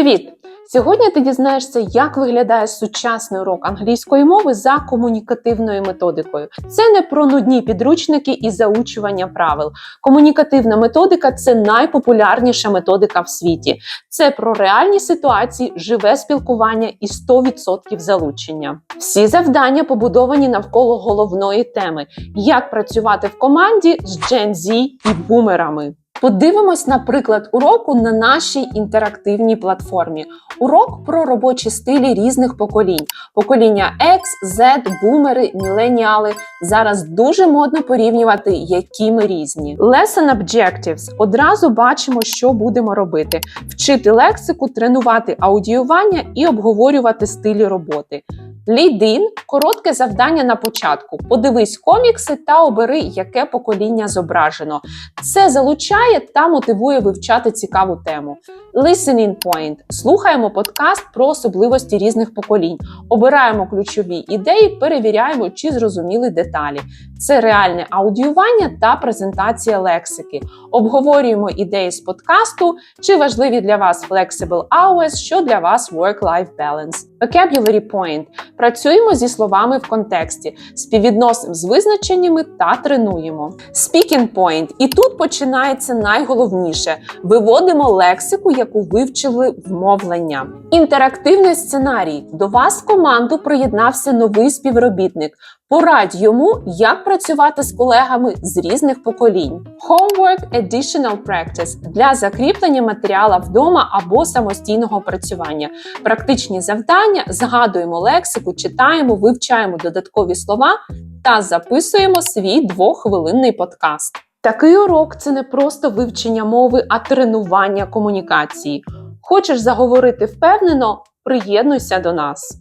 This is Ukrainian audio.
Привіт! Сьогодні ти дізнаєшся, як виглядає сучасний урок англійської мови за комунікативною методикою. Це не про нудні підручники і заучування правил. Комунікативна методика це найпопулярніша методика в світі. Це про реальні ситуації, живе спілкування і 100% залучення. Всі завдання побудовані навколо головної теми: як працювати в команді з Gen Z і бумерами. Подивимось, наприклад, уроку на нашій інтерактивній платформі. Урок про робочі стилі різних поколінь: покоління X, Z, бумери, міленіали. Зараз дуже модно порівнювати, які ми різні. Lesson Objectives. Одразу бачимо, що будемо робити: вчити лексику, тренувати аудіювання і обговорювати стилі роботи. Lead-in – коротке завдання на початку. Подивись комікси та обери, яке покоління зображено. Це залучає та мотивує вивчати цікаву тему. Listening point – слухаємо подкаст про особливості різних поколінь, обираємо ключові ідеї, перевіряємо, чи зрозуміли деталі. Це реальне аудіювання та презентація лексики. Обговорюємо ідеї з подкасту, чи важливі для вас flexible hours, що для вас work-life balance. Vocabulary point – працюємо зі словами в контексті, співвідносимо з визначеннями та тренуємо. Speaking point – і тут починається найголовніше: виводимо лексику, яку вивчили в мовлення. Інтерактивний сценарій. До вас в команду приєднався новий співробітник. Порадь йому, як працювати з колегами з різних поколінь. Homework Additional Practice для закріплення матеріала вдома або самостійного працювання. Практичні завдання, згадуємо лексику, читаємо, вивчаємо додаткові слова та записуємо свій двоххвилинний подкаст. Такий урок це не просто вивчення мови, а тренування комунікації. Хочеш заговорити впевнено? Приєднуйся до нас.